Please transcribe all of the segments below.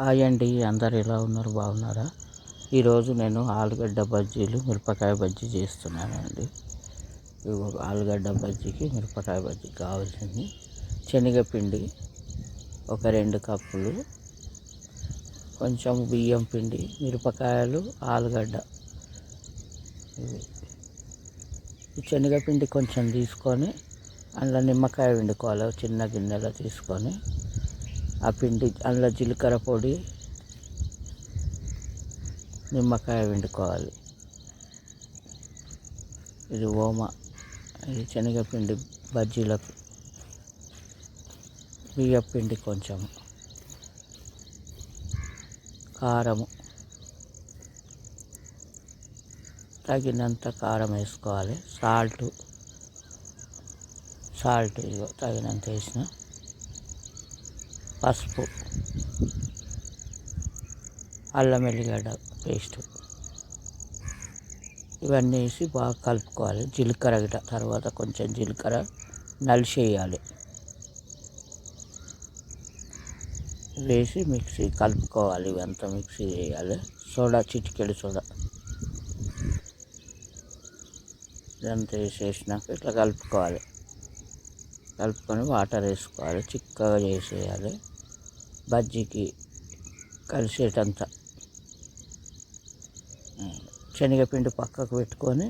Hi అండి అందరు ఎలా ఉన్నారు? బాగున్నారా? ఈరోజు నేను ఆలుగడ్డ బజ్జీలు మిరపకాయ బజ్జీ చేస్తున్నానండి. ఆలుగడ్డ బజ్జీకి మిరపకాయ బజ్జీ కావాల్సింది. శనగపిండి ఒక రెండు కప్పులు కొంచెం బియ్యం పిండి మిరపకాయలు ఆలుగడ్డ. ఈ శనగపిండి కొంచెం తీసుకొని అందులో నిమ్మకాయ వండుకోవాలి చిన్న గిన్నెలో తీసుకొని. ఆ పిండి అందులో జీలకర్ర పొడి నిమ్మకాయ వండుకోవాలి ఇది ఓమ ఇది శనగపిండి బజ్జీలకు బియ్య పిండి కొంచెం. కారము తగినంత కారం వేసుకోవాలి. సాల్ట్ సాల్ట్ ఇగో తగినంత వేసిన పసుపు అల్లం ఎల్లిగడ్డ పేస్ట్. ఇవన్నీ వేసి బాగా కలుపుకోవాలి. జీలకర్ర గిట తర్వాత కొంచెం జీలకర్ర నలిసేయాలి వేసి మిక్సీ కలుపుకోవాలి. ఇవంతా మిక్సీ చేయాలి. సోడా చిటికెడు సోడా. ఇదంతా వేసేసినాక ఇట్లా కలుపుకోవాలి. కలుపుకొని వాటర్ వేసుకోవాలి. చిక్కగా చేసేయాలి. బజ్జీకి కలిసేటంత శనగపిండి పక్కకు పెట్టుకొని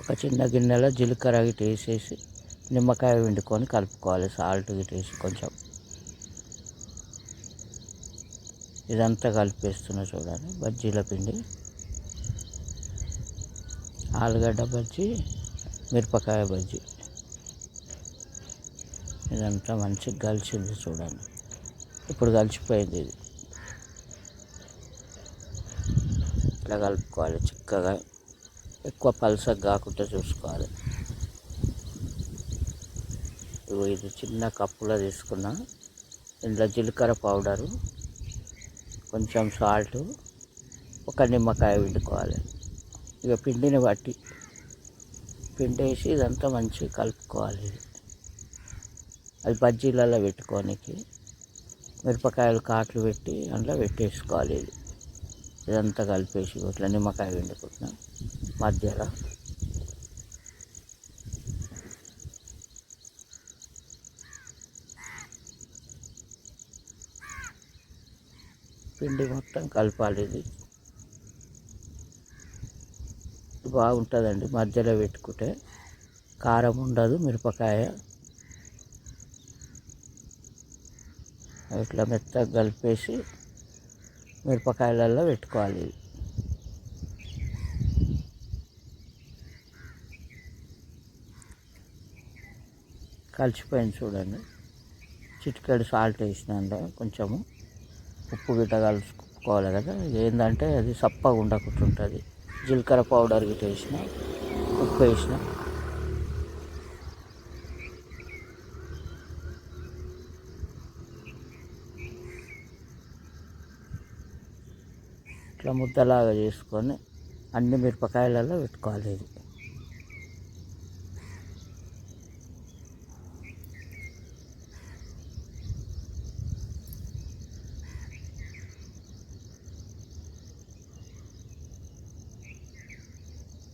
ఒక చిన్న గిన్నెలో జీలకర్ర గిట్ట వేసేసి నిమ్మకాయ వండుకొని కలుపుకోవాలి. సాల్ట్ గిట్ట వేసి కొంచెం. ఇదంతా కలిపేస్తున్నా చూడండి. బజ్జీల పిండి ఆలుగడ్డ బజ్జీ మిరపకాయ బజ్జీ. ఇదంతా మంచిగా కలిసింది చూడండి. ఇప్పుడు కలిసిపోయింది ఇది. ఇట్లా కలుపుకోవాలి చిక్కగా ఎక్కువ పలసగా కాకుండా చూసుకోవాలి. ఇది చిన్న కప్పులో తీసుకున్న. ఇందులో జీలకర్ర పౌడరు కొంచెం సాల్ట్ ఒక నిమ్మకాయ పిండుకోవాలి. ఇక పిండిని బట్టి పిండి ఇదంతా మంచిగా కలుపుకోవాలి. అది బజ్జీలలో పెట్టుకోనికి మిరపకాయలు కాట్లు పెట్టి అందులో పెట్టేసుకోవాలి ఇది. ఇదంతా కలిపేసి ఇట్లా నిమ్మకాయ వండుకుంటున్నా మధ్యలో. పిండి మొత్తం కలపాలి ఇది. బాగుంటుందండి. మధ్యలో పెట్టుకుంటే కారం ఉండదు మిరపకాయ ఇట్లా మెత్తగా కలిపేసి మిరపకాయలలో పెట్టుకోవాలి. కలిసిపోయింది చూడండి. చిటికెడు సాల్ట్ వేసినాక కొంచెము ఉప్పు గిట్ట కలుసుకోవాలి కదా. ఏంటంటే అది సప్పగా ఉండకుంటుంటుంది. జీలకర్ర పౌడర్ గిట్ట వేసిన ఉప్పు వేసిన. ఇట్లా ముద్దలాగా చేసుకొని అన్ని మిరపకాయలలో పెట్టుకోవాలి ఇది.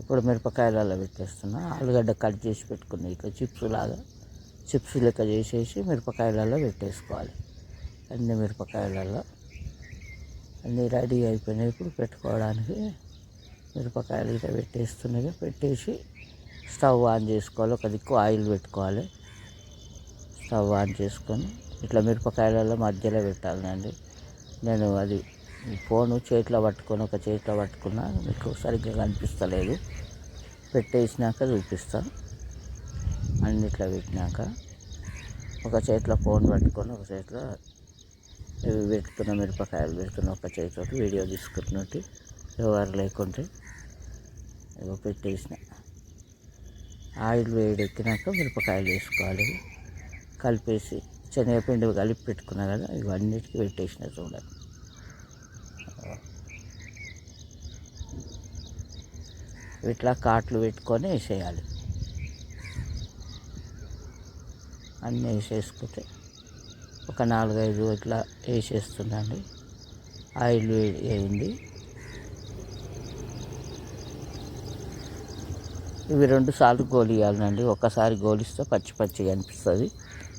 ఇప్పుడు మిరపకాయలలో పెట్టేస్తున్నా. ఆలుగడ్డ కట్ చేసి పెట్టుకుని ఇక చిప్స్ లాగా చిప్స్ లెక్క చేసేసి మిరపకాయలలో పెట్టేసుకోవాలి. అన్ని మిరపకాయలలో. అన్నీ రెడీ అయిపోయినాయి. ఇప్పుడు పెట్టుకోవడానికి మిరపకాయలు ఇట్లా పెట్టేస్తున్నాయి పెట్టేసి స్టవ్ ఆన్ చేసుకోవాలి. ఒక దిక్కు ఆయిల్ పెట్టుకోవాలి. స్టవ్ ఆన్ చేసుకొని ఇట్లా మిరపకాయలలో మధ్యలో పెట్టాలండి. నేను అది ఫోను చేతిలో పట్టుకొని ఒక చేతిలో పట్టుకున్నా మీకు సరిగ్గా కనిపిస్తలేదు. పెట్టేసినాక చూపిస్తాను అన్నిట్లో పెట్టినాక ఒక చేతిలో ఫోన్ పట్టుకొని ఒక చేతిలో ఇవి పెడుతున్న మిరపకాయలు పెడుతున్న ఒక చేతితో వీడియో తీసుకుంటున్నట్టు ఎవరు లేకుంటే ఇవి పెట్టేసిన. ఆయిల్ వేడెక్కినాక మిరపకాయలు వేసుకోవాలి. కలిపేసి శనగపిండి కలిపి పెట్టుకున్నా కదా ఇవన్నిటికీ పెట్టేసిన చూడండి. ఇట్లా కాట్లు పెట్టుకొని వేసేయాలి. అన్నీ వేసేసుకుంటే ఒక నాలుగైదు ఇట్లా వేసేస్తుందండి. ఆయిల్ వేయండి. ఇవి రెండు సార్లు గోలియాలండి. ఒక్కసారి గోలిస్తే పచ్చి పచ్చిగా అనిపిస్తుంది.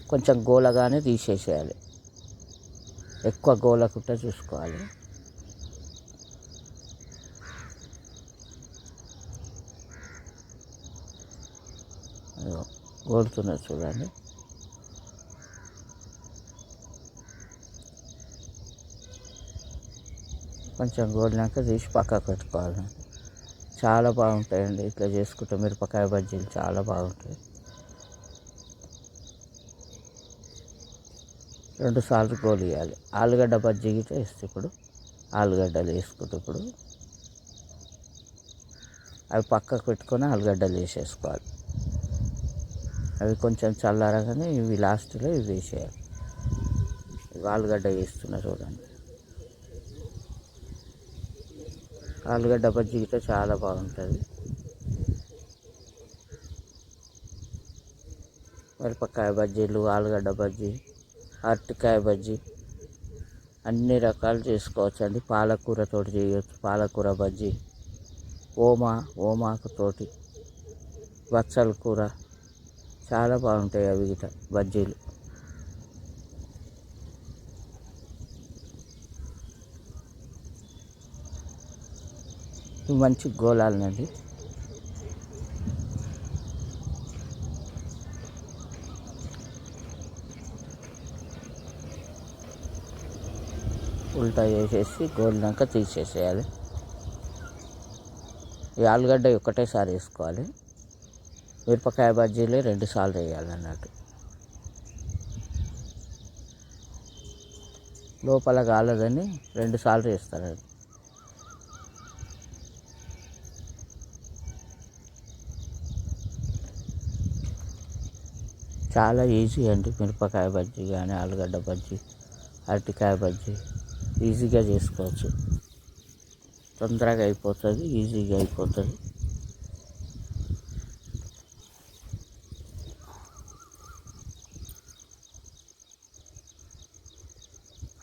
కొంచెం గోలగానే తీసేసేయాలి. ఎక్కువ గోలకుండా చూసుకోవాలి. గోలుతున్నారు చూడండి. కొంచెం గోలినాక తీసి పక్కకు పెట్టుకోవాలి చాలా బాగుంటాయండి. ఇట్లా చేసుకుంటే మిరపకాయ బజ్జీలు చాలా బాగుంటాయి. రెండు సార్లు గోలియాలి ఆలుగడ్డ బజ్జీ గిట్ట వేస్తే ఇప్పుడు ఆలుగడ్డలు వేసుకుంటే ఇప్పుడు అవి పక్కకు పెట్టుకొని ఆలుగడ్డలు వేసేసుకోవాలి. అవి కొంచెం చల్లారగానే ఇవి లాస్ట్లో ఇవి వేసేయాలి. ఆలుగడ్డ వేస్తున్నా చూడండి. ఆలుగడ్డ బజ్జీతో చాలా బాగుంటుంది. మిరపకాయ బజ్జీలు ఆలుగడ్డ బజ్జీ అరటికాయ బజ్జీ అన్ని రకాలు చేసుకోవచ్చు అండి పాలకూరతోటి చేయవచ్చు పాలకూర బజ్జీ ఓమా ఓమాకుతోటి బచ్చల కూర చాలా బాగుంటాయి అవి గిట బజ్జీలు. ఇవి మంచి గోళాలనండి ఉల్టా చేసేసి గోలినాక తీసేసేయాలి. ఈ ఆలుగడ్డ ఒకటేసారి వేసుకోవాలి. మిరపకాయ బజ్జీలు రెండు సార్లు వేయాలి అన్నట్టు లోపల కాలదని రెండు సార్లు వేస్తారండి చాలా ఈజీ అండి. మిరపకాయ బజ్జీ కానీ ఆలుగడ్డ బజ్జీ అరటికాయ బజ్జీ ఈజీగా చేసుకోవచ్చు. తొందరగా అయిపోతుంది ఈజీగా అయిపోతుంది.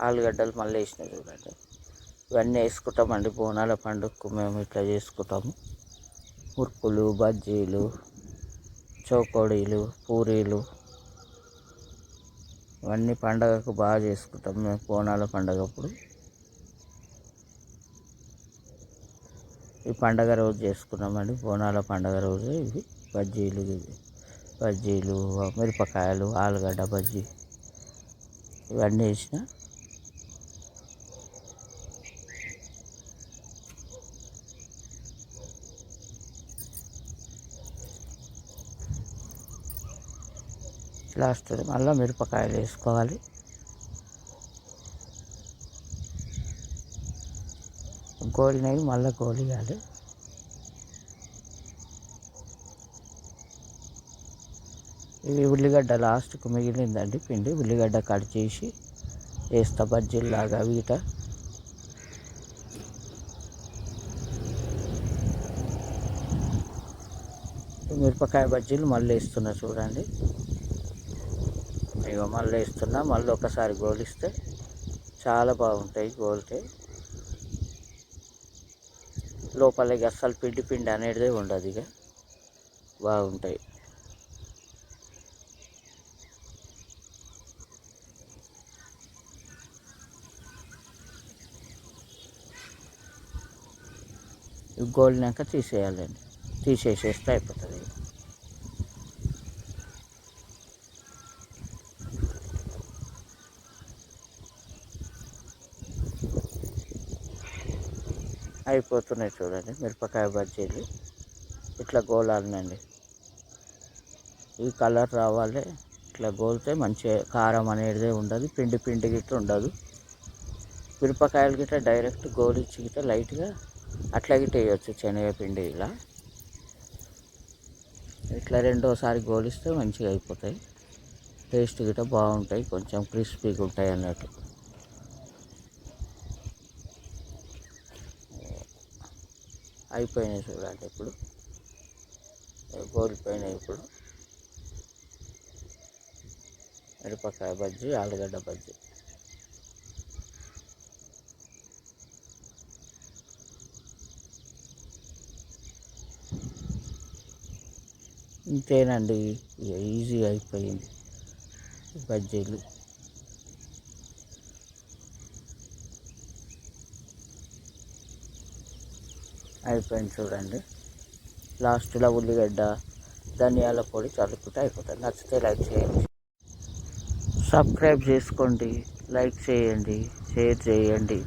ఆలుగడ్డలు మళ్ళీ వేసిన చూడండి. ఇవన్నీ వేసుకుంటామండి బోనాల పండుగకు మేము ఇట్లా చేసుకుంటాము. మురుకులు బజ్జీలు చౌకోడీలు పూరీలు ఇవన్నీ పండగకు బాగా చేసుకుంటాం మేము బోనాల పండగ అప్పుడు ఈ పండగ రోజు చేసుకున్నామండి బోనాల పండగ రోజు ఇవి బజ్జీలు ఇవి బజ్జీలు మిరపకాయలు ఆలుగడ్డ బజ్జీ ఇవన్నీ వేసిన లాస్ట్ మళ్ళీ మిరపకాయలు వేసుకోవాలి. గోలినవి మళ్ళీ గోలియాలి. ఇవి ఉల్లిగడ్డ లాస్ట్కు మిగిలిందండి పిండి. ఉల్లిగడ్డ కట్ చేసి వేస్తా బజ్జీలాగా వీట. మిరపకాయ బజ్జీలు మళ్ళీ వేస్తున్నా చూడండి. ఇక మళ్ళీ వేస్తున్నా మళ్ళీ ఒకసారి గోలిస్తే చాలా బాగుంటాయి గోలితే లోపల ఇక అస్సలు పిండి పిండి అనేది ఉండదు ఇక బాగుంటాయి. ఇవి గోలినాక తీసేయాలండి. తీసేసేస్తే అయిపోతుంది. అయిపోతున్నాయి చూడండి మిరపకాయ బజ్జీలు. ఇట్లా గోలాలండి ఈ కలర్ రావాలి ఇట్లా గోలితే మంచి కారం అనేది ఉండదు పిండి పిండి గిట్ల ఉండదు. మిరపకాయలు గిట్ట డైరెక్ట్ గోలిచ్చి గిట్ట లైట్గా అట్లా గిట్ట వేయచ్చు శనగపిండి ఇలా. ఇట్లా రెండోసారి గోలిస్తే మంచిగా అయిపోతాయి. టేస్ట్ గిట్ట బాగుంటాయి కొంచెం క్రిస్పీగా ఉంటాయి అన్నట్టు. అయిపోయినాయి చూడండి ఇప్పుడు. కోల్పోయినాయి ఇప్పుడు. మిరపకాయ బజ్జీ ఆలుగడ్డ బజ్జీ. ఇంతేనండి ఈజీ అయిపోయింది బజ్జీలు. అయిపోయింది చూడండి. లాస్ట్లో ఉల్లిగడ్డ ధనియాల పొడి చల్లుకుంటే అయిపోతుంది. నచ్చితే లైక్ చేయండి. సబ్స్క్రైబ్ చేసుకోండి. లైక్ చేయండి. షేర్ చేయండి.